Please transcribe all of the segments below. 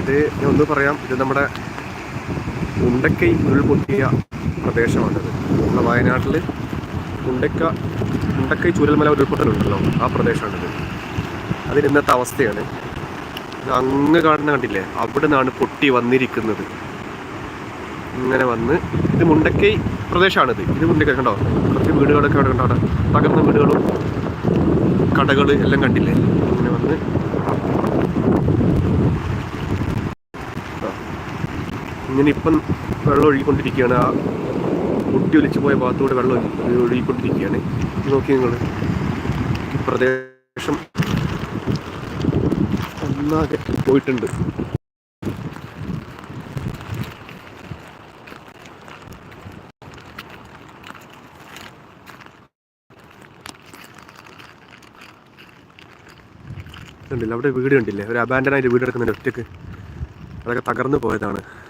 ഇത് ഞാൻ ഒന്ന് പറയാം. ഇത് നമ്മുടെ ഉണ്ടക്കൈ ഉരുൾപൊട്ടിയ പ്രദേശമാണിത് നമ്മുടെ വയനാട്ടിൽ ഉണ്ടക്ക ഉണ്ടക്കൈ ചുരൽമല ഉരുൾപൊട്ടലുണ്ടല്ലോ ആ പ്രദേശമാണിത് അതിന് ഇന്നത്തെ അവസ്ഥയാണ്. അങ്ങ് കാണുന്ന കണ്ടില്ലേ? അവിടെ നിന്നാണ് പൊട്ടി വന്നിരിക്കുന്നത്. ഇങ്ങനെ വന്ന് ഇത് മുണ്ടക്കൈ പ്രദേശമാണിത് ഇത്. മുണ്ടക്കൈ കണ്ടോ? കുറച്ച് വീടുകളൊക്കെ അവിടെ കണ്ടോ തകർന്ന വീടുകളും കടകൾ എല്ലാം കണ്ടില്ലേ? ഇങ്ങനെ വന്ന് ആ. ഇങ്ങനെ ഇപ്പം വെള്ളം ഒഴുകിക്കൊണ്ടിരിക്കുകയാണ്. ആ മുട്ടി ഒലിച്ചു പോയ ഭാഗത്തൂടെ വെള്ളം ഒഴുകി- ഒഴുകിക്കൊണ്ടിരിക്കുകയാണ്. നോക്കി നിങ്ങൾ. ഈ പ്രദേശം ഒന്നാകെ പോയിട്ടുണ്ട്. കണ്ടില്ല? അവിടെ വീട് കണ്ടില്ലേ? ഒരു അബാൻഡൻ ആയിട്ട് വീട് എടുക്കുന്നതിന്റെ ഒറ്റയ്ക്ക്. അതൊക്കെ തകർന്നു പോയതാണ്.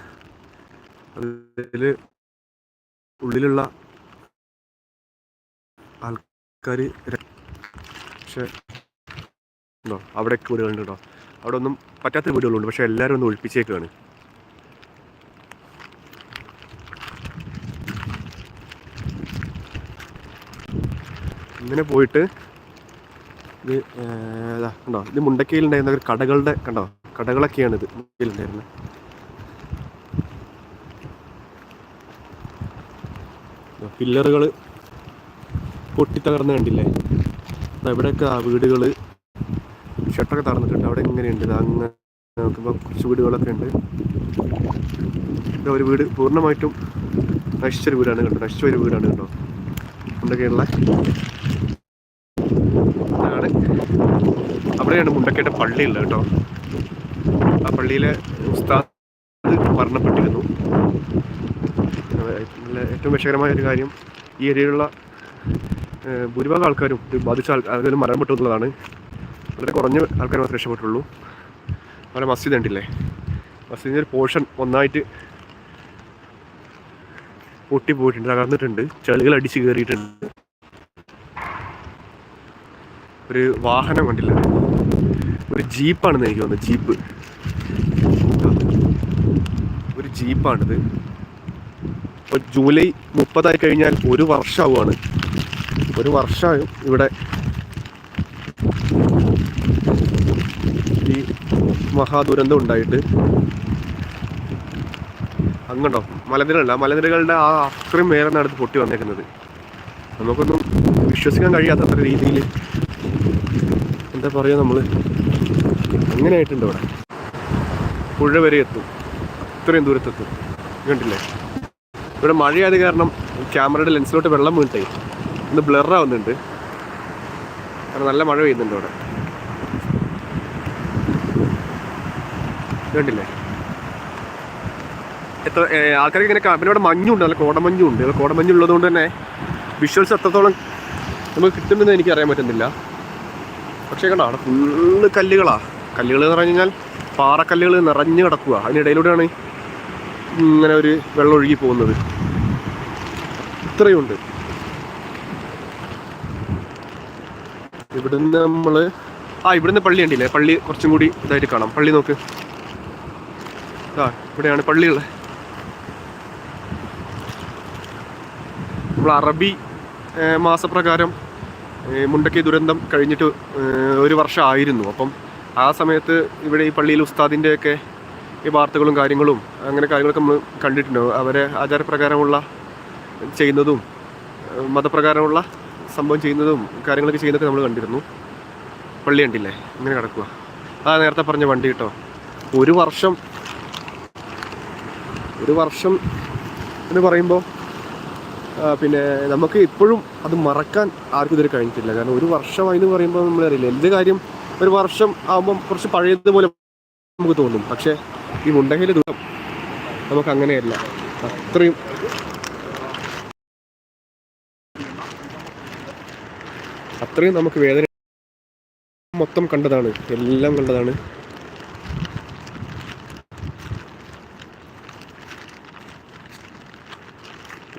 അതിൽ ഉള്ളിലുള്ള ആൾക്കാർ പക്ഷെ ഉണ്ടോ? അവിടെയൊക്കെ വീടുകളുണ്ട് കേട്ടോ. അവിടെ ഒന്നും പറ്റാത്ത വീടുകളുണ്ട്. പക്ഷെ എല്ലാവരും ഒന്ന് ഒഴിപ്പിച്ചേക്കാണ് ഇങ്ങനെ പോയിട്ട് ഇത് ഏതാ കണ്ടോ? ഇത് മുണ്ടക്കയിലുണ്ടായിരുന്ന കടകളുടെ കണ്ടോ? കടകളൊക്കെയാണ് ഇത് മുണ്ടക്കയിലുണ്ടായിരുന്നത്. പില്ലറുകൾ പൊട്ടിത്തകർന്ന് കണ്ടില്ലേ? ഇവിടെയൊക്കെ ആ വീടുകൾ. ഷട്ടൊക്കെ തകർന്നിട്ടുണ്ട്. അവിടെ ഇങ്ങനെയുണ്ട്. അങ്ങനെ നോക്കുമ്പോൾ കുറച്ച് വീടുകളൊക്കെ ഉണ്ട്. ഒരു വീട്. പൂർണമായിട്ടും നശിച്ചൊരു വീടാണ് കേട്ടോ നശിച്ച ഒരു വീടാണ് കേട്ടോ മുണ്ടക്കയുള്ള അതാണ് അവിടെയാണ് മുണ്ടക്കയുടെ പള്ളിയുള്ളത് കേട്ടോ. ആ പള്ളിയിലെ ഉസ്താദ് മരണപ്പെട്ടിരുന്നു. ഏറ്റവും വിഷകരമായ ഒരു കാര്യം ഈ ഏരിയയിലുള്ള ഭൂരിഭാഗം ആൾക്കാരും ഇത് ബാധിച്ച ആൾക്കാർ മരണം എന്നുള്ളതാണ് വളരെ കുറഞ്ഞ ആൾക്കാർ മാത്രമേ രക്ഷപ്പെട്ടുള്ളൂ. അവിടെ മസ്ജിദ് ഉണ്ടില്ലേ? മസ്ജിദിന്റെ ഒരു പോർഷൻ ഒന്നായിട്ട് പൊട്ടി പോയിട്ടുണ്ട് തകർന്നിട്ടുണ്ട്. ചെളികൾ അടിച്ച് കയറിയിട്ടുണ്ട് ഒരു വാഹനം കണ്ടില്ല. ഒരു ജീപ്പാണെന്ന് എനിക്ക് തോന്നുന്നത് ജീപ്പ്. ഒരു ജീപ്പാണിത്. ഇപ്പോൾ ജൂലൈ മുപ്പതായി കഴിഞ്ഞാൽ ഒരു വർഷമാവുകയാണ്. ഒരു വർഷമായും ഇവിടെ ഈ മഹാദുരന്തം ഉണ്ടായിട്ട്. അങ്ങോട്ടോ മലനിരകളല്ല മലനിരകളുടെ ആ അത്രയും മേലെ നടത്ത് പൊട്ടി വന്നേക്കുന്നത്. നമുക്കൊന്നും വിശ്വസിക്കാൻ കഴിയാത്ത രീതിയിൽ എന്താ പറയുക നമ്മൾ അങ്ങനെ ആയിട്ടുണ്ട് ഇവിടെ? പുഴ വരെ എത്തും. അത്രയും ദൂരത്തെത്തും. കണ്ടില്ലേ? ഇവിടെ മഴയായത് കാരണം ക്യാമറയുടെ ലെൻസിലോട്ട് വെള്ളം വീണിട്ടേ. ഒന്ന് ബ്ലറാവുന്നുണ്ട് കാരണം നല്ല മഴ പെയ്യുന്നുണ്ട് ഇവിടെ കണ്ടില്ലേ? എത്ര ആൾക്കാർക്ക് ഇങ്ങനെ പിന്നെ ഇവിടെ മഞ്ഞുണ്ട് നല്ല കോടമഞ്ഞുണ്ട് കോടമഞ്ഞ് ഉള്ളതുകൊണ്ട് തന്നെ വിഷ്വൽസ് എത്രത്തോളം നമുക്ക് കിട്ടുമെന്ന് എനിക്ക് അറിയാൻ പറ്റുന്നില്ല. പക്ഷേ കണ്ടോ അവിടെ ഫുള്ള് കല്ലുകളാണ് കല്ലുകൾ എന്ന് പറഞ്ഞു കഴിഞ്ഞാൽ പാറക്കല്ലുകൾ നിറഞ്ഞു കിടക്കുക അതിനിടയിലൂടെയാണ് ഇങ്ങനെ ഒരു വെള്ളം ഒഴുകി പോകുന്നത്. ഇത്രയുണ്ട്. ഇവിടുന്ന് നമ്മൾ ആ ഇവിടുന്ന് പള്ളി ഉണ്ടല്ലേ പള്ളി കുറച്ചും കൂടി ഇതായിട്ട് കാണാം. പള്ളി നോക്ക്. ആ ഇവിടെയാണ് പള്ളിയുള്ളത് നമ്മൾ അറബി മാസപ്രകാരം മുണ്ടക്കി ദുരന്തം കഴിഞ്ഞിട്ട് ഒരു വർഷം ആയിരുന്നു അപ്പം ആ സമയത്ത് ഇവിടെ ഈ പള്ളിയിൽ ഉസ്താദിന്റെയൊക്കെ ഈ വാർത്തകളും കാര്യങ്ങളും അങ്ങനെ കാര്യങ്ങളൊക്കെ നമ്മൾ കണ്ടിട്ടുണ്ടോ. അവരെ ആചാരപ്രകാരമുള്ള ചെയ്യുന്നതും മതപ്രകാരമുള്ള സംഭവം ചെയ്യുന്നതും കാര്യങ്ങളൊക്കെ ചെയ്യുന്നതൊക്കെ നമ്മൾ കണ്ടിരുന്നു. പള്ളി കണ്ടില്ലേ? ഇങ്ങനെ കിടക്കുക ആ നേരത്തെ പറഞ്ഞ വണ്ടി കേട്ടോ. ഒരു വർഷം ഒരു വർഷം എന്ന് പറയുമ്പോൾ പിന്നെ നമുക്ക് ഇപ്പോഴും അത് മറക്കാൻ ആർക്കും ഇതുവരെ കഴിഞ്ഞിട്ടില്ല. കാരണം ഒരു വർഷമായി എന്ന് പറയുമ്പോൾ നമ്മളറിയില്ല. എന്ത് കാര്യം ഒരു വർഷം ആകുമ്പം കുറച്ച് പഴയതുപോലെ നമുക്ക് തോന്നും. പക്ഷേ ഈ മുണ്ടകയിലെ ദുഃഖം നമുക്ക് അങ്ങനെയല്ല. അത്രയും അത്രയും നമുക്ക് വേദന മൊത്തം കണ്ടതാണ്. എല്ലാം കണ്ടതാണ്.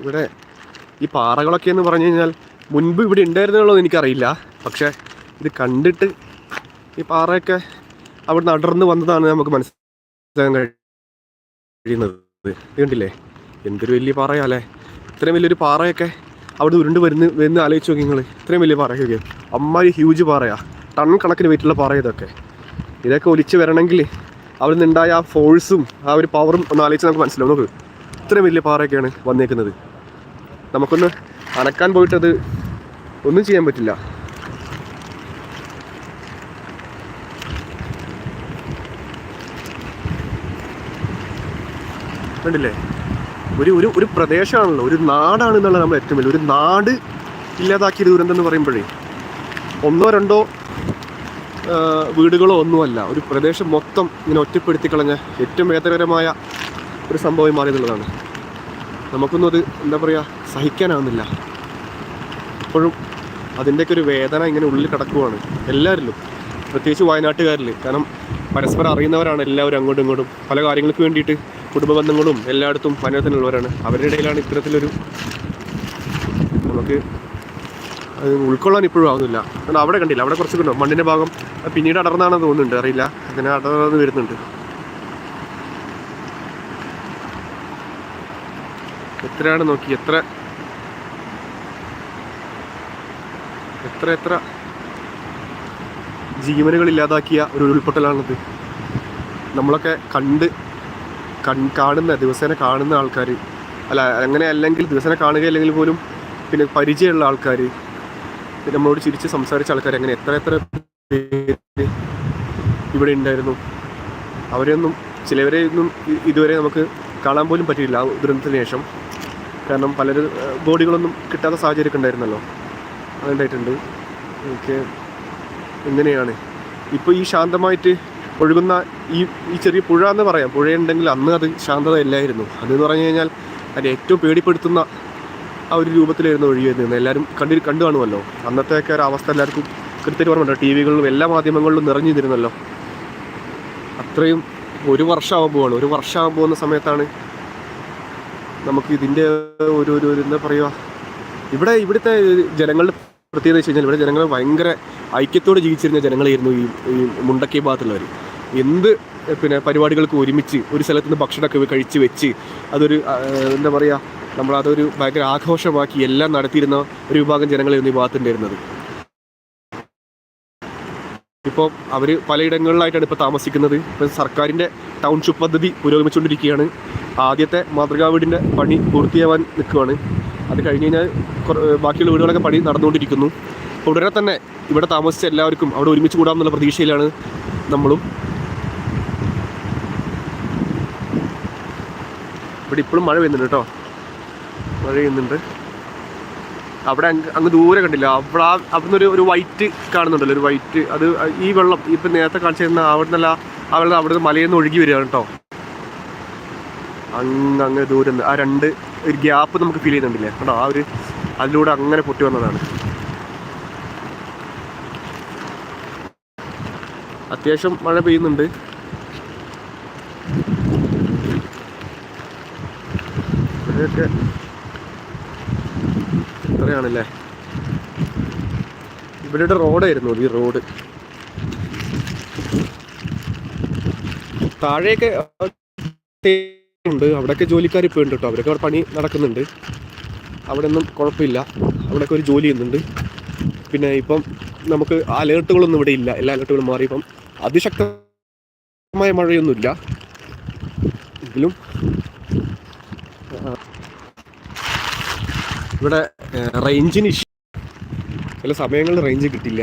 ഇവിടെ ഈ പാറകളൊക്കെ എന്ന് പറഞ്ഞു കഴിഞ്ഞാൽ മുൻപ് ഇവിടെ ഉണ്ടായിരുന്നുള്ളത് എനിക്കറിയില്ല. പക്ഷേ ഇത് കണ്ടിട്ട് ഈ പാറയൊക്കെ അവിടുന്ന് അടർന്ന് വന്നതാണ് നമുക്ക് മനസ്സിലായത് കഴിയുന്നത്. ഇത് കണ്ടില്ലേ? എന്തൊരു വലിയ പാറയാല്ലേ? ഇത്രയും വലിയൊരു പാറയൊക്കെ അവിടെ ഉരുണ്ട് വരുന്ന വരുന്ന ആലോചിച്ച് നോക്കി നിങ്ങൾ ഇത്രയും വലിയ പാറയൊക്കെ അമ്മാതിരി ഹ്യൂജ് പാറയാ. ടൺ കണക്കിന് വെയിറ്റുള്ള പാറ ഇതൊക്കെ. ഇതൊക്കെ ഒലിച്ച് വരണമെങ്കിൽ അവിടെ നിന്നുണ്ടായ ആ ഫോഴ്സും ആ ഒരു പവറും ഒന്ന് ആലോചിച്ച് നമുക്ക് മനസ്സിലാവും. നോക്ക്. ഇത്രയും വലിയ പാറയൊക്കെയാണ് വന്നേക്കുന്നത്. നമുക്കൊന്ന് അനക്കാൻ പോയിട്ടത് ഒന്നും ചെയ്യാൻ പറ്റില്ല. കണ്ടില്ലേ? ഒരു ഒരു ഒരു പ്രദേശമാണല്ലോ ഒരു നാടാണ് നമ്മൾ ഏറ്റവും വലിയ ഒരു നാട് ഇല്ലാതാക്കിയ ദുരന്തം എന്ന് പറയുമ്പോഴേ ഒന്നോ രണ്ടോ വീടുകളോ ഒന്നുമല്ല. ഒരു പ്രദേശം മൊത്തം ഇങ്ങനെ ഒറ്റപ്പെടുത്തി കളഞ്ഞ ഏറ്റവും വേദനകരമായ ഒരു സംഭവം മാറിയെന്നുള്ളതാണ്. നമുക്കൊന്നും അത് എന്താ പറയുക സഹിക്കാനാവുന്നില്ല. ഇപ്പോഴും അതിന്റെയൊക്കെ ഒരു വേദന ഇങ്ങനെ ഉള്ളിൽ കിടക്കുവാണ്. എല്ലാവരിലും പ്രത്യേകിച്ച് വയനാട്ടുകാരിൽ കാരണം പരസ്പരം അറിയുന്നവരാണ് എല്ലാവരും അങ്ങോട്ടും ഇങ്ങോട്ടും പല കാര്യങ്ങൾക്ക് വേണ്ടിയിട്ട് കുടുംബ ബന്ധങ്ങളും എല്ലായിടത്തും പനത്തിലുള്ളവരാണ് അവരുടെ ഇടയിലാണ് ഇത്തരത്തിലൊരു നമുക്ക് അത് ഉൾക്കൊള്ളാൻ ഇപ്പോഴും ആവുന്നില്ല. കാരണം അവിടെ കണ്ടില്ല. അവിടെ കുറച്ച് കണ്ടോ മണ്ണിന്റെ ഭാഗം പിന്നീട് അടർന്നാണെന്ന് തോന്നുന്നുണ്ട്. അറിയില്ല. അങ്ങനെ അടർന്ന് വരുന്നുണ്ട്. എത്രയാണ് നോക്കി? എത്ര? എത്ര എത്ര? ജീവനുകൾ ഇല്ലാതാക്കിയ ഒരു ഉരുൾപൊട്ടലാണിത്. നമ്മളൊക്കെ കണ്ട് കൺ കാണുന്ന ദിവസേന കാണുന്ന ആൾക്കാർ അല്ല അങ്ങനെ അല്ലെങ്കിൽ ദിവസേന കാണുകയില്ലെങ്കിൽ പോലും പിന്നെ പരിചയമുള്ള ആൾക്കാർ പിന്നെ നമ്മളോട് ചിരിച്ച് സംസാരിച്ച ആൾക്കാർ അങ്ങനെ എത്ര എത്ര പേര് ഇവിടെ ഉണ്ടായിരുന്നു? അവരെയൊന്നും ചിലവരെ ഒന്നും ഇതുവരെ നമുക്ക് കാണാൻ പോലും പറ്റിയില്ല ആ ദുരന്തത്തിന് ശേഷം. കാരണം പലരും ബോഡികളൊന്നും കിട്ടാത്ത സാഹചര്യമൊക്കെ ഉണ്ടായിരുന്നല്ലോ. അതുണ്ടായിട്ടുണ്ട്. എനിക്ക് എങ്ങനെയാണ്? ഇപ്പോൾ ഈ ശാന്തമായിട്ട് ഒഴുകുന്ന ഈ ഈ ചെറിയ പുഴ എന്ന് പറയാം. പുഴയുണ്ടെങ്കിൽ അന്ന് അത് ശാന്തത ഇല്ലായിരുന്നു അതെന്ന് പറഞ്ഞു കഴിഞ്ഞാൽ അതിന്റെ ഏറ്റവും പേടിപ്പെടുത്തുന്ന ആ ഒരു രൂപത്തിലായിരുന്നു ഒഴുകിയിരുന്നത് എല്ലാവരും കണ്ടി കണ്ടു കാണുമല്ലോ. അന്നത്തെയൊക്കെ ഒരു അവസ്ഥ എല്ലാവർക്കും കൃത്യമായിട്ട് ഓർമ്മയുണ്ടോ. ടി വികളിലും എല്ലാ മാധ്യമങ്ങളിലും നിറഞ്ഞു നിന്നിരുന്നല്ലോ. അത്രയും ഒരു വർഷമാകാൻ പോവാണ്. ഒരു വർഷമാകാൻ പോകുന്ന സമയത്താണ് നമുക്ക് ഇതിന്റെ ഒരു ഒരു എന്താ പറയുക ഇവിടെ ഇവിടുത്തെ ജനങ്ങളുടെ പ്രത്യേകത വെച്ച് കഴിഞ്ഞാൽ ഇവിടെ ജനങ്ങൾ ഭയങ്കര ഐക്യത്തോടെ ജീവിച്ചിരുന്ന ജനങ്ങളായിരുന്നു ഈ ഈ മുണ്ടക്കി ഭാഗത്തുള്ളവർ എന്ത് പിന്നെ പരിപാടികൾക്ക് ഒരുമിച്ച് ഒരു സ്ഥലത്ത് നിന്ന് ഭക്ഷണമൊക്കെ കഴിച്ച് വെച്ച് അതൊരു എന്താ പറയുക നമ്മളതൊരു ഭയങ്കര ആഘോഷമാക്കി എല്ലാം നടത്തിയിരുന്ന ഒരു വിഭാഗം ജനങ്ങളെ ഈ ഭാഗത്തുണ്ടായിരുന്നത്. ഇപ്പോൾ അവർ പലയിടങ്ങളിലായിട്ടാണ് ഇപ്പോൾ താമസിക്കുന്നത്. ഇപ്പം സർക്കാരിന്റെ ടൗൺഷിപ്പ് പദ്ധതി പുരോഗമിച്ചുകൊണ്ടിരിക്കുകയാണ്. ആദ്യത്തെ മാതൃകാ വീടിന്റെ പണി പൂർത്തിയാവാൻ നിൽക്കുകയാണ്. അത് കഴിഞ്ഞ് കഴിഞ്ഞാൽ ബാക്കിയുള്ള വീടുകളൊക്കെ പണി നടന്നുകൊണ്ടിരിക്കുന്നു. അപ്പോൾ ഉടനെ തന്നെ ഇവിടെ താമസിച്ച എല്ലാവർക്കും അവിടെ ഒരുമിച്ച് കൂടാമെന്നുള്ള പ്രതീക്ഷയിലാണ് നമ്മളും. ഇവിടെ ഇപ്പോഴും മഴ പെയ്യുന്നുണ്ട് കേട്ടോ. മഴ പെയ്യുന്നുണ്ട്. അവിടെ അങ്ങ് അങ്ങ് ദൂരെ കണ്ടില്ല. അവിടെ ആ അവിടുന്ന് ഒരു ഒരു വൈറ്റ് കാണുന്നുണ്ടല്ലോ ഒരു വൈറ്റ് അത് ഈ വെള്ളം ഇപ്പം നേരത്തെ കാണിച്ചിരുന്ന അവിടെ നിന്നല്ല ആ വെള്ളം അവിടെ മലയിൽ നിന്ന് ഒഴുകി വരികയാണ് കേട്ടോ. അങ്ങ് അങ്ങ് ദൂരെ ആ രണ്ട് ഒരു ഗ്യാപ്പ് നമുക്ക് ഫീൽ ചെയ്യുന്നുണ്ടില്ലേ? കേട്ടോ ആ ഒരു അതിലൂടെ അങ്ങനെ പൊട്ടി വന്നതാണ്. അത്യാവശ്യം മഴ പെയ്യുന്നുണ്ട്. ഇവിടെയൊക്കെ ഇത്രയാണല്ലേ? ഇവരുടെ റോഡായിരുന്നു ഈ റോഡ്. താഴെയൊക്കെ ഉണ്ട്. അവിടെയൊക്കെ ജോലിക്കാർ ഇപ്പോൾ ഉണ്ട് കേട്ടോ. അവരൊക്കെ അവിടെ പണി നടക്കുന്നുണ്ട്. അവിടെ ഒന്നും കുഴപ്പമില്ല. അവിടെയൊക്കെ ഒരു ജോലി ചെയ്യുന്നുണ്ട്. പിന്നെ ഇപ്പം നമുക്ക് അലേർട്ടുകളൊന്നും ഇവിടെ ഇല്ല. എല്ലാ അലേർട്ടുകളും മാറി. ഇപ്പം അതിശക്തമായ മഴയൊന്നുമില്ല. എങ്കിലും ഇവിടെ റേഞ്ചിന് ചില സമയങ്ങളിൽ റേഞ്ച് കിട്ടില്ല.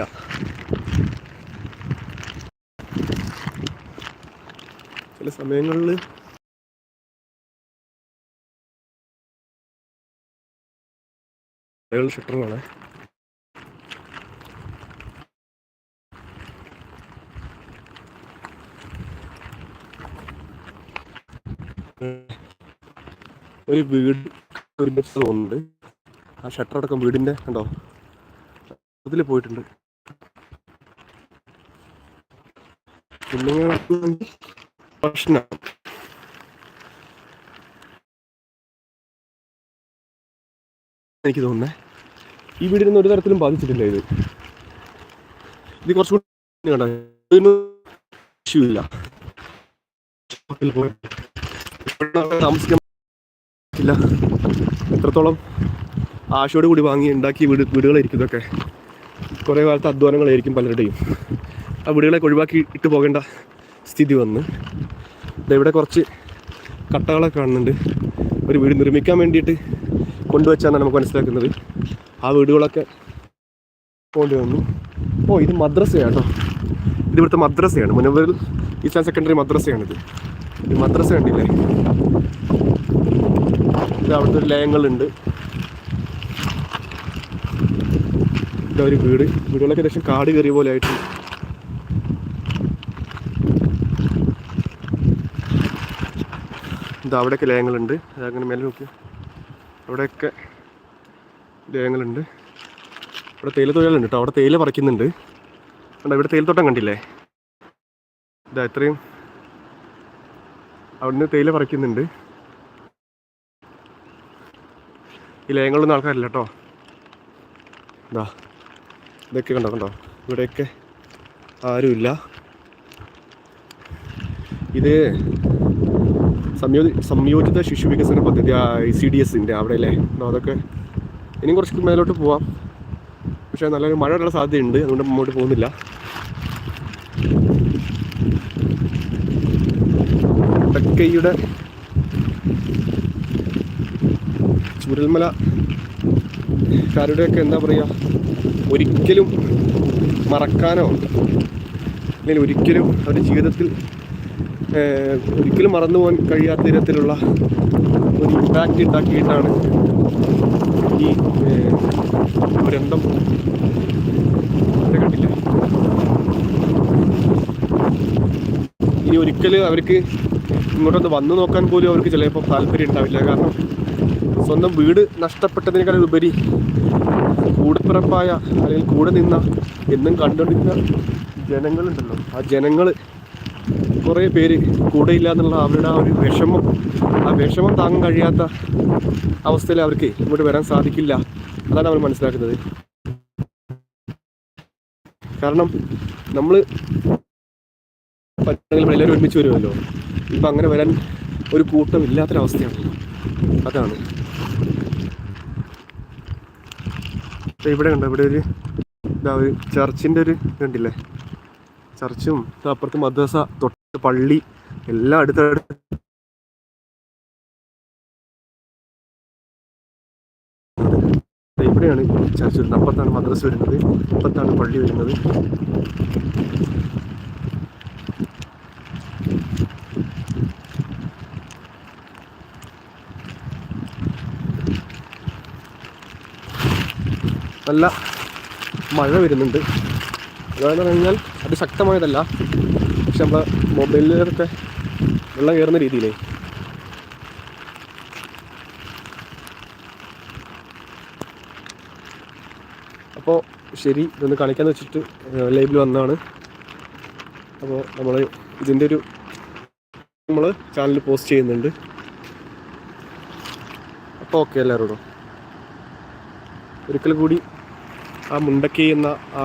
ചില സമയങ്ങളിൽ ഷട്ടറുകളെ ഒരു വീട് തോന്നുന്നുണ്ട് ആ ഷട്ടർ അടക്കം വീടിന്റെ കണ്ടോ? അതിൽ പോയിട്ടുണ്ട്. പിന്നെ പ്രശ്നം എനിക്ക് തോന്നുന്നേ. ഈ വീടിനൊന്നും ഒരു തരത്തിലും ബാധിച്ചിട്ടില്ല ഇത്. ഇത് കുറച്ചുകൂടി കണ്ടോ? ഇഷ്യൂ ഇല്ല എത്രത്തോളം ആശയോട് കൂടി വാങ്ങി ഉണ്ടാക്കിയ വീട് വീടുകളായിരിക്കും ഇതൊക്കെ കുറേ കാലത്തെ അധ്വാനങ്ങളായിരിക്കും പലരുടെയും. ആ വീടുകളൊക്കെ ഒഴിവാക്കി ഇട്ട് പോകേണ്ട സ്ഥിതി വന്ന്. ഇവിടെ കുറച്ച് കട്ടകളൊക്കെ കാണുന്നുണ്ട്. ഒരു വീട് നിർമ്മിക്കാൻ വേണ്ടിയിട്ട് കൊണ്ടുവച്ചാണ് നമുക്ക് മനസ്സിലാക്കുന്നത്. ആ വീടുകളൊക്കെ കൊണ്ടുവന്നു ഓ ഇത് മദ്രസയാണ് കേട്ടോ ഇത് ഇവിടുത്തെ മദ്രസയാണ്. മുനവറിൽ ഈസ്റ്റാൻ സെക്കൻഡറി മദ്രസയാണിത്. ഈ മദ്രസ കണ്ടില്ലേ? ഇത് അവിടുത്തെ ഒരു ലയങ്ങളുണ്ട്. ഇതാ ഒരു വീട്. വീടുകളൊക്കെ ഏകദേശം കാട് കയറിയ പോലെ ആയിട്ടുണ്ട് ഇതാ അവിടെയൊക്കെ ലയങ്ങളുണ്ട്. അതങ്ങനെ മേലെ നോക്കി അവിടെയൊക്കെ ലയങ്ങളുണ്ട്. ഇവിടെ തേയില തൊഴിലുണ്ട് കേട്ടോ. അവിടെ തേയില പറിക്കുന്നുണ്ട്. കണ്ടോ ഇവിടെ തേയിലത്തോട്ടം കണ്ടില്ലേ? ഇതാ ഇത്രയും അവിടുന്ന് തേയില പറിക്കുന്നുണ്ട്. ഈ ലയങ്ങളിലൊന്നും ആൾക്കാരില്ല കേട്ടോ. ഇതാ ഇതൊക്കെ കണ്ടോ കണ്ടോ? ഇവിടെയൊക്കെ ആരുമില്ല. ഇത് സംയോജി സംയോജിത ശിശു വികസന പദ്ധതി ഐ സി ഡി എസിന്റെ അവിടെ അല്ലേ അതൊക്കെ ഇനിയും കുറച്ച് മേലോട്ട് പോവാം. പക്ഷേ നല്ലൊരു മഴ വരാനുള്ള സാധ്യതയുണ്ട് അതുകൊണ്ട് മുമ്പോട്ട് പോകുന്നില്ല. മുണ്ടക്കൈയുടെ ചൂരൽമല കാരുടെയൊക്കെ എന്താ പറയുക ഒരിക്കലും മറക്കാനോ അല്ലെങ്കിൽ ഒരിക്കലും അവരുടെ ജീവിതത്തിൽ ഒരിക്കലും മറന്നു പോകാൻ കഴിയാത്ത തരത്തിലുള്ള ഒരു ഇമ്പാക്റ്റ് ഉണ്ടാക്കിയിട്ടാണ് ഈ ദുരന്തം ഇത് ഇനി ഒരിക്കലും അവർക്ക് ഇങ്ങോട്ടൊന്ന് വന്നു നോക്കാൻ പോലും അവർക്ക് ചിലപ്പോൾ താല്പര്യം ഉണ്ടാവില്ല. കാരണം സ്വന്തം വീട് നഷ്ടപ്പെട്ടതിനേക്കാൾ ഉപരി കൂടപ്പിറപ്പായ അല്ലെങ്കിൽ കൂടെ നിന്ന എന്നും കണ്ടുകൊണ്ടിരുന്ന ജനങ്ങളുണ്ടല്ലോ. ആ ജനങ്ങൾ കുറേ പേര് കൂടെ ഇല്ല എന്നുള്ള അവരുടെ ആ ഒരു വിഷമം ആ വിഷമം താങ്ങാൻ കഴിയാത്ത അവസ്ഥയിൽ അവർക്ക് ഇങ്ങോട്ട് വരാൻ സാധിക്കില്ല അതാണ് അവർ മനസ്സിലാക്കുന്നത്. കാരണം നമ്മൾ എല്ലാവരും ഒരുമിച്ച് വരുമല്ലോ. ഇപ്പം അങ്ങനെ വരാൻ ഒരു കൂട്ടം ഇല്ലാത്തൊരവസ്ഥയാണ് അതാണ്. ഇവിടെ ഉണ്ട് ഇവിടെ ഒരു ഇതാ ഒരു ചർച്ചിന്റെ ഒരു കണ്ടില്ലേ ചർച്ചും അപ്പുറത്ത് മദ്രസ തൊട്ട് പള്ളി എല്ലാം അടുത്തടുത്ത്. ഇവിടെയാണ് ചർച്ച് വരുന്നത്. അപ്പുറത്താണ് മദ്രസ വരുന്നത് അപ്പുറത്താണ് പള്ളി വരുന്നത്. നല്ല മഴ വരുന്നുണ്ട്. അതെന്ന് പറഞ്ഞാൽ അത് ശക്തമായതല്ല. പക്ഷെ നമ്മളെ മൊബൈലിലൊക്കെ വെള്ളം കയറുന്ന രീതിയിലേ. അപ്പോൾ ശരി ഇതൊന്ന് കാണിക്കാന്ന് വെച്ചിട്ട് ലൈവിൽ വന്നതാണ്. അപ്പോൾ നമ്മൾ ഇതിന്റെ ഒരു നമ്മൾ ചാനലിൽ പോസ്റ്റ് ചെയ്യുന്നുണ്ട്. അപ്പോൾ ഓക്കെ എല്ലാവരോടും. ഒരിക്കൽ കൂടി ആ മുണ്ടക്കി എന്ന ആ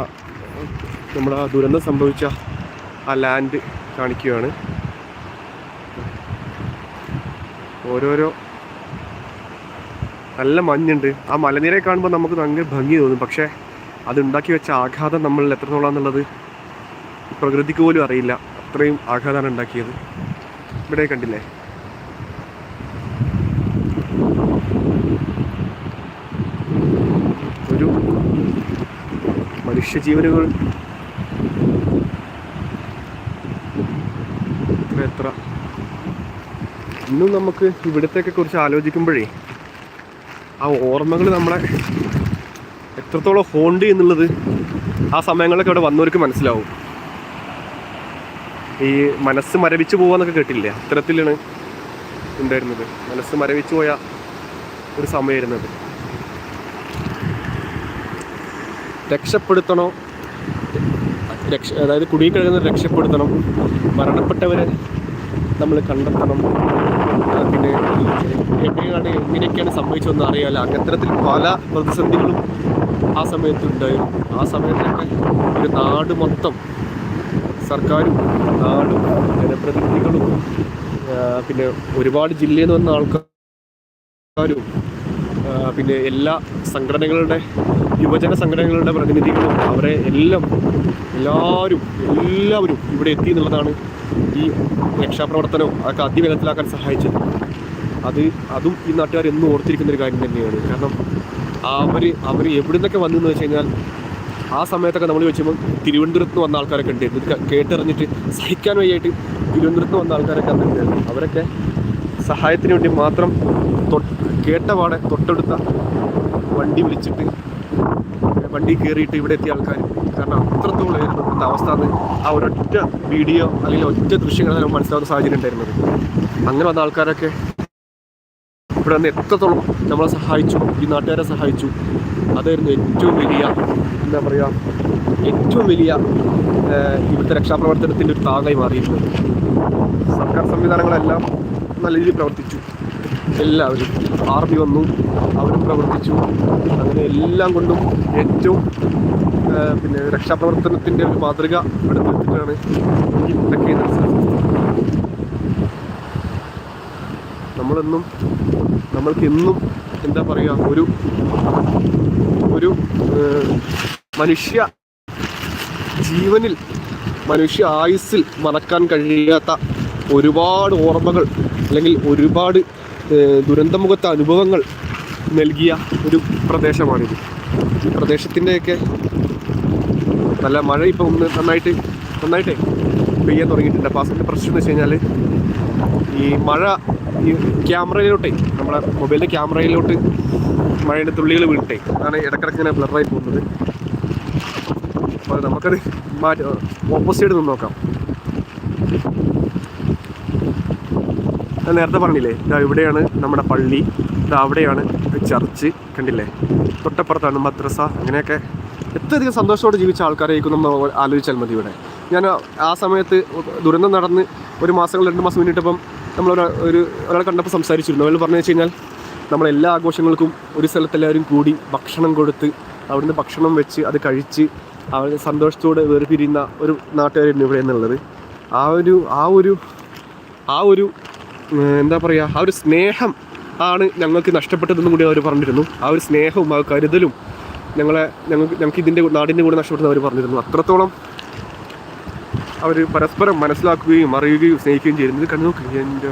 നമ്മുടെ ആ ദുരന്തം സംഭവിച്ച ആ ലാൻഡ് കാണിക്കുകയാണ്. ഓരോരോ നല്ല മഞ്ഞുണ്ട്. ആ മലനിരയെ കാണുമ്പോൾ നമുക്ക് ഭയങ്കര ഭംഗി തോന്നും. പക്ഷേ അത് ഉണ്ടാക്കി വെച്ച ആഘാതം നമ്മളിൽ എത്രത്തോളം എന്നുള്ളത് പ്രകൃതിക്ക് പോലും അറിയില്ല. അത്രയും ആഘാതമാണ് ഉണ്ടാക്കിയത്. ഇവിടെ കണ്ടില്ലേ ഒരു മനുഷ്യജീവനുകൾ. എത്ര എത്ര? ഇന്നും നമുക്ക് ഇവിടത്തെയൊക്കെ കുറിച്ച് ആലോചിക്കുമ്പോഴേ ആ ഓർമ്മകൾ നമ്മളെ എത്രത്തോളം ഹോണ്ട് എന്നുള്ളത് ആ സമയങ്ങളിലൊക്കെ അവിടെ വന്നവർക്ക് മനസ്സിലാവും. ഈ മനസ്സ് മരവിച്ചു പോവാന്നൊക്കെ കേട്ടില്ലേ? അത്തരത്തിലാണ് ഉണ്ടായിരുന്നത്. മനസ്സ് മരവിച്ചു പോയ ഒരു സമയമായിരുന്നത് രക്ഷപ്പെടുത്തണോ? രക്ഷ അതായത് കുടുങ്ങിക്കിടക്കുന്നത് രക്ഷപ്പെടുത്തണം. മരണപ്പെട്ടവരെ നമ്മൾ കണ്ടെത്തണം. പിന്നെ എങ്ങനെയാണ് എങ്ങനെയൊക്കെയാണ് സംഭവിച്ചതെന്ന് അറിയാല്ല. അങ്ങനത്തരത്തിൽ പല പ്രതിസന്ധികളും ആ സമയത്ത് ഉണ്ടായിരുന്നു. ആ സമയത്തൊക്കെ ഒരു നാട് മൊത്തം സർക്കാരും നാടും ജനപ്രതിനിധികളും പിന്നെ ഒരുപാട് ജില്ലയിൽ നിന്ന് വന്ന ആൾക്കാരും പിന്നെ എല്ലാ സംഘടനകളുടെ യുവജന സംഘടനകളുടെ പ്രതിനിധികളും അവരെ എല്ലാം എല്ലാവരും എല്ലാവരും ഇവിടെ എത്തി എന്നുള്ളതാണ് ഈ രക്ഷാപ്രവർത്തനവും അതൊക്കെ അതിവേഗത്തിലാക്കാൻ സഹായിച്ചത്. അത് അതും ഈ നാട്ടുകാർ എന്നും ഓർത്തിരിക്കുന്ന ഒരു കാര്യം തന്നെയാണ്. കാരണം അവർ അവർ എവിടെ നിന്നൊക്കെ വന്നു എന്ന് വെച്ച് കഴിഞ്ഞാൽ ആ സമയത്തൊക്കെ നമ്മൾ വെച്ചുമ്പോൾ തിരുവനന്തപുരത്ത് നിന്ന് വന്ന ആൾക്കാരൊക്കെ ഉണ്ട്. ഇത് ക- കേട്ടറിഞ്ഞിട്ട് സഹിക്കാൻ വയ്യായിട്ട് തിരുവനന്തപുരത്ത് വന്ന ആൾക്കാരൊക്കെ അന്നുണ്ടായിരുന്നു അവരൊക്കെ സഹായത്തിന് വേണ്ടി മാത്രം കേട്ടപാടെ തൊട്ടടുത്ത വണ്ടി വിളിച്ചിട്ട് വണ്ടി കയറിയിട്ട് ഇവിടെ എത്തിയ ആൾക്കാർ. കാരണം അത്രത്തോളം ഏർപ്പെട്ട അവസ്ഥ എന്ന് ആ ഒരൊറ്റ വീഡിയോ അല്ലെങ്കിൽ ഒറ്റ ദൃശ്യങ്ങൾ മനസ്സിലാവുന്ന സാഹചര്യം ഉണ്ടായിരുന്നത്. അങ്ങനെ വന്ന ആൾക്കാരൊക്കെ ഇവിടെ നിന്ന് എത്രത്തോളം നമ്മളെ സഹായിച്ചു ഈ നാട്ടുകാരെ സഹായിച്ചു. അതായിരുന്നു ഏറ്റവും വലിയ എന്താ പറയുക ഏറ്റവും വലിയ ഇവിടുത്തെ രക്ഷാപ്രവർത്തനത്തിന്റെ ഒരു താങ്ങായി മാറിയിരുന്നത്. സർക്കാർ സംവിധാനങ്ങളെല്ലാം നല്ല രീതിയിൽ പ്രവർത്തിച്ചു. എല്ലാവരും ആർമി വന്നു അവരും പ്രവർത്തിച്ചു. അങ്ങനെ എല്ലാം കൊണ്ടും ഏറ്റവും പിന്നെ രക്ഷാപ്രവർത്തനത്തിന്റെ ഒരു മാതൃക ഇവിടെ തീർത്തിട്ടാണ് ഈ മുണ്ടക്കൈ മനസ്സിലാക്കുന്നത് നമ്മളെന്നും നമ്മൾക്ക് എന്നും എന്താ പറയുക ഒരു ഒരു മനുഷ്യ ജീവനിൽ മനുഷ്യ ആയുസ്സിൽ മറക്കാൻ കഴിയാത്ത ഒരുപാട് ഓർമ്മകൾ അല്ലെങ്കിൽ ഒരുപാട് ദുരന്തമുഖത്തെ അനുഭവങ്ങൾ നൽകിയ ഒരു പ്രദേശമാണിത്. ഈ പ്രദേശത്തിന്റെയൊക്കെ നല്ല മഴ ഇപ്പം ഒന്ന് നന്നായിട്ട് നന്നായിട്ടേ പെയ്യാൻ തുടങ്ങിയിട്ടുണ്ട്. അപ്പോൾ അതിന്റെ പ്രശ്നം എന്ന് വെച്ച് കഴിഞ്ഞാൽ ഈ മഴ ഈ ക്യാമറയിലോട്ടേ നമ്മുടെ മൊബൈലിന്റെ ക്യാമറയിലോട്ട് മഴയുടെ തുള്ളികൾ വീണിട്ടേ അതാണ് ഇടക്കിടക്ക് ഇങ്ങനെ ബ്ലറായി പോകുന്നത്. അപ്പോൾ നമുക്കത് മാറ്റി ഓപ്പോസിറ്റ് നിന്ന് നോക്കാം. നേരത്തെ പറഞ്ഞില്ലേ ഇതാ ഇവിടെയാണ് നമ്മുടെ പള്ളി ഇതാ അവിടെയാണ് ചർച്ച് കണ്ടില്ലേ? തൊട്ടപ്പുറത്താണ് മദ്രസ അങ്ങനെയൊക്കെ എത്രയധികം സന്തോഷത്തോടെ ജീവിച്ച ആൾക്കാരായിരിക്കും നമ്മൾ ആലോചിച്ചാൽ മതി ഇവിടെ. ഞാൻ ആ സമയത്ത് ദുരന്തം നടന്ന് ഒരു മാസങ്ങൾ രണ്ട് മാസം മുന്നിട്ടപ്പം നമ്മൾ ഒരു ഒരു ഒരാളെ കണ്ടപ്പോൾ സംസാരിച്ചിരുന്നു. അവർ പറഞ്ഞു വെച്ച് കഴിഞ്ഞാൽ നമ്മളെല്ലാ ആഘോഷങ്ങൾക്കും ഒരു സ്ഥലത്തെല്ലാവരും കൂടി ഭക്ഷണം കൊടുത്ത് അവിടുന്ന് ഭക്ഷണം വെച്ച് അത് കഴിച്ച് അവർ സന്തോഷത്തോടെ വേർപിരിയുന്ന ഒരു നാട്ടുകാരായിരുന്നു ഇവിടെ എന്നുള്ളത്. ആ ഒരു ആ ഒരു ആ ഒരു എന്താ പറയുക ആ ഒരു സ്നേഹം ആണ് ഞങ്ങൾക്ക് നഷ്ടപ്പെട്ടതെന്നും കൂടി അവർ പറഞ്ഞിരുന്നു. ആ ഒരു സ്നേഹവും ആ കരുതലും ഞങ്ങളെ ഞങ്ങൾക്ക് ഞങ്ങൾക്ക് ഇതിന്റെ നാടിന്റെ കൂടെ നഷ്ടപ്പെട്ടത് അവർ പറഞ്ഞിരുന്നു. അത്രത്തോളം അവർ പരസ്പരം മനസ്സിലാക്കുകയും അറിയുകയും സ്നേഹിക്കുകയും ചെയ്യുന്നത് കണ്ടു നോക്കി എന്റെ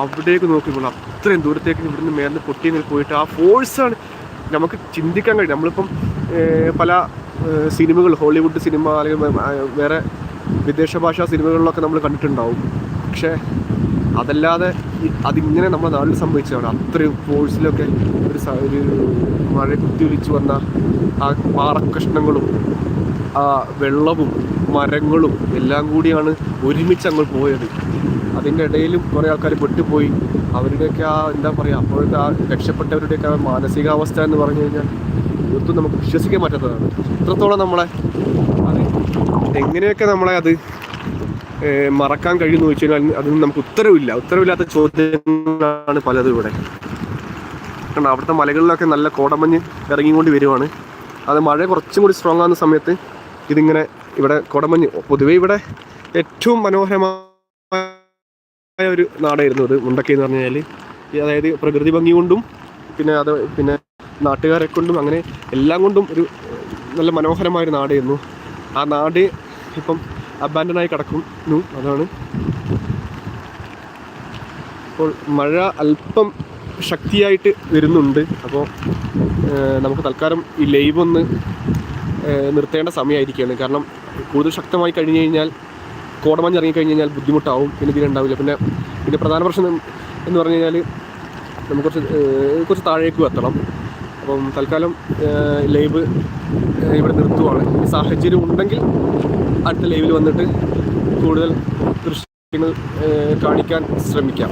അവിടേക്ക് നോക്കുമ്പോൾ അത്രയും ദൂരത്തേക്ക് ഇവിടുന്ന് മേലിന് പൊട്ടിയെങ്കിൽ പോയിട്ട് ആ ഫോഴ്സാണ് നമുക്ക് ചിന്തിക്കാൻ കഴിയും. നമ്മളിപ്പം പല സിനിമകൾ ഹോളിവുഡ് സിനിമ അല്ലെങ്കിൽ വേറെ വിദേശ ഭാഷാ സിനിമകളിലൊക്കെ നമ്മൾ കണ്ടിട്ടുണ്ടാവും. പക്ഷേ അതല്ലാതെ അതിങ്ങനെ നമ്മുടെ നാട്ടിൽ സംഭവിച്ചതാണ്. അത്രയും ഫോഴ്സിലൊക്കെ ഒരു ഒരു മഴ കുത്തിയൊലിച്ച് വന്ന ആ പാറക്കഷ്ണങ്ങളും ആ വെള്ളവും മരങ്ങളും എല്ലാം കൂടിയാണ് ഒരുമിച്ച് അങ്ങ് പോയത്. അതിന്റെ ഇടയിലും കുറേ ആൾക്കാർ പെട്ടുപോയി. അവരുടെയൊക്കെ ആ എന്താ പറയുക അപ്പോഴത്തെ ആ രക്ഷപ്പെട്ടവരുടെയൊക്കെ ആ മാനസികാവസ്ഥ എന്ന് പറഞ്ഞു കഴിഞ്ഞാൽ ഒത്തും നമുക്ക് വിശ്വസിക്കാൻ പറ്റാത്തതാണ്. ഇത്രത്തോളം നമ്മളെ അത്. എങ്ങനെയൊക്കെ നമ്മളെ അത് മറക്കാൻ കഴിയുമെന്ന് ചോദിച്ചു കഴിഞ്ഞാൽ അതിന് നമുക്ക് ഉത്തരവില്ല. ഉത്തരവില്ലാത്ത ചോദ്യങ്ങളാണ് പലതും ഇവിടെ. കാരണം അവിടുത്തെ മലകളിലൊക്കെ നല്ല കോടമഞ്ഞ് ഇറങ്ങിക്കൊണ്ട് വരുവാണ്. അത് മഴ കുറച്ചും കൂടി സ്ട്രോങ് ആകുന്ന സമയത്ത് ഇതിങ്ങനെ ഇവിടെ കോടമഞ്ഞ് പൊതുവേ ഇവിടെ ഏറ്റവും മനോഹരമായ ഒരു നാടായിരുന്നു ഇത് മുണ്ടക്കി എന്ന് പറഞ്ഞു കഴിഞ്ഞാൽ അതായത് പ്രകൃതി ഭംഗി കൊണ്ടും പിന്നെ അത് പിന്നെ നാട്ടുകാരെ കൊണ്ടും അങ്ങനെ എല്ലാം കൊണ്ടും ഒരു നല്ല മനോഹരമായൊരു നാടായിരുന്നു. ആ നാട് ഇപ്പം അബാൻഡനായി കിടക്കുന്നു അതാണ്. അപ്പോൾ മഴ അല്പം ശക്തിയായിട്ട് വരുന്നുണ്ട്. അപ്പോൾ നമുക്ക് തൽക്കാലം ഈ ലൈവ് ഒന്ന് നിർത്തേണ്ട സമയമായിരിക്കുകയാണ്. കാരണം കൂടുതൽ ശക്തമായി കഴിഞ്ഞു കഴിഞ്ഞാൽ കോടമഞ്ഞ് ഇറങ്ങി കഴിഞ്ഞ് കഴിഞ്ഞാൽ ബുദ്ധിമുട്ടാവും. പിന്നെ ഇതിന് ഉണ്ടാവില്ല. പിന്നെ പിന്നെ പ്രധാന പ്രശ്നം എന്ന് പറഞ്ഞു കഴിഞ്ഞാൽ നമുക്ക് കുറച്ച് കുറച്ച് താഴേക്ക് എത്തണം. അപ്പം തൽക്കാലം ലൈവ് ഇവിടെ നിർത്തുവാണ്. സാഹചര്യം ഉണ്ടെങ്കിൽ അടുത്ത ലൈവിൽ വന്നിട്ട് കൂടുതൽ ദൃശ്യങ്ങൾ കാണിക്കാൻ ശ്രമിക്കാം.